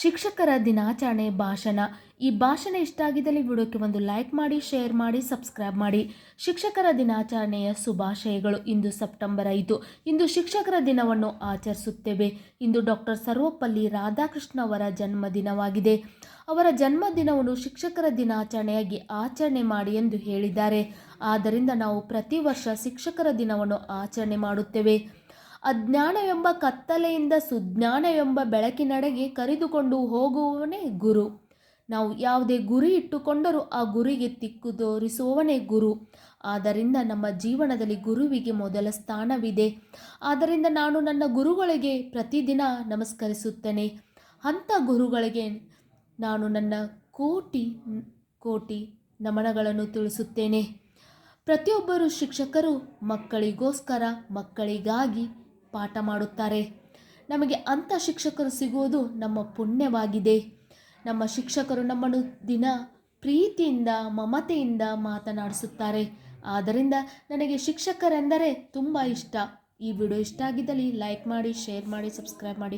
ಶಿಕ್ಷಕರ ದಿನಾಚರಣೆ ಭಾಷಣ. ಈ ಭಾಷಣ ಇಷ್ಟ ಆಗಿದ್ದಲ್ಲಿ ವಿಡಿಯೋಕ್ಕೆ ಒಂದು ಲೈಕ್ ಮಾಡಿ, ಶೇರ್ ಮಾಡಿ, ಸಬ್ಸ್ಕ್ರೈಬ್ ಮಾಡಿ. ಶಿಕ್ಷಕರ ದಿನಾಚರಣೆಯ ಶುಭಾಶಯಗಳು ಇಂದು ಸೆಪ್ಟೆಂಬರ್ ಐದು. ಇಂದು ಶಿಕ್ಷಕರ ದಿನವನ್ನು ಆಚರಿಸುತ್ತೇವೆ. ಇಂದು ಡಾಕ್ಟರ್ ಸರ್ವಪಲ್ಲಿ ರಾಧಾಕೃಷ್ಣ ಅವರ ಜನ್ಮದಿನವಾಗಿದೆ. ಅವರ ಜನ್ಮದಿನವನ್ನು ಶಿಕ್ಷಕರ ದಿನಾಚರಣೆಯಾಗಿ ಆಚರಣೆ ಮಾಡಿ ಎಂದು ಹೇಳಿದ್ದಾರೆ. ಆದ್ದರಿಂದ ನಾವು ಪ್ರತಿ ವರ್ಷ ಶಿಕ್ಷಕರ ದಿನವನ್ನು ಆಚರಣೆ ಮಾಡುತ್ತೇವೆ. ಅಜ್ಞಾನವೆಂಬ ಕತ್ತಲೆಯಿಂದ ಸುಜ್ಞಾನವೆಂಬ ಬೆಳಕಿನಡೆಗೆ ಕರೆದುಕೊಂಡು ಹೋಗುವವನೇ ಗುರು. ನಾವು ಯಾವುದೇ ಗುರಿ ಇಟ್ಟುಕೊಂಡರೂ ಆ ಗುರಿಗೆ ತಿಕ್ಕು ತೋರಿಸುವವನೇ ಗುರು. ಆದ್ದರಿಂದ ನಮ್ಮ ಜೀವನದಲ್ಲಿ ಗುರುವಿಗೆ ಮೊದಲ ಸ್ಥಾನವಿದೆ. ಆದ್ದರಿಂದ ನಾನು ನನ್ನ ಗುರುಗಳಿಗೆ ಪ್ರತಿದಿನ ನಮಸ್ಕರಿಸುತ್ತೇನೆ. ಅಂಥ ಗುರುಗಳಿಗೆ ನಾನು ನನ್ನ ಕೋಟಿ ಕೋಟಿ ನಮನಗಳನ್ನು ತಿಳಿಸುತ್ತೇನೆ. ಪ್ರತಿಯೊಬ್ಬರು ಶಿಕ್ಷಕರು, ಮಕ್ಕಳಿಗೋಸ್ಕರ ಮಕ್ಕಳಿಗಾಗಿ ಪಾಠ ಮಾಡುತ್ತಾರೆ. ನಮಗೆ ಅಂಥ ಶಿಕ್ಷಕರು ಸಿಗುವುದು ನಮ್ಮ ಪುಣ್ಯವಾಗಿದೆ. ನಮ್ಮ ಶಿಕ್ಷಕರು ನಮ್ಮನ್ನು ದಿನ ಪ್ರೀತಿಯಿಂದ, ಮಮತೆಯಿಂದ ಮಾತನಾಡಿಸುತ್ತಾರೆ. ಆದ್ದರಿಂದ ನನಗೆ ಶಿಕ್ಷಕರೆಂದರೆ ತುಂಬ ಇಷ್ಟ. ಈ ವಿಡಿಯೋ ಇಷ್ಟ ಆಗಿದ್ದಲ್ಲಿ ಲೈಕ್ ಮಾಡಿ, ಶೇರ್ ಮಾಡಿ, ಸಬ್ಸ್ಕ್ರೈಬ್ ಮಾಡಿ.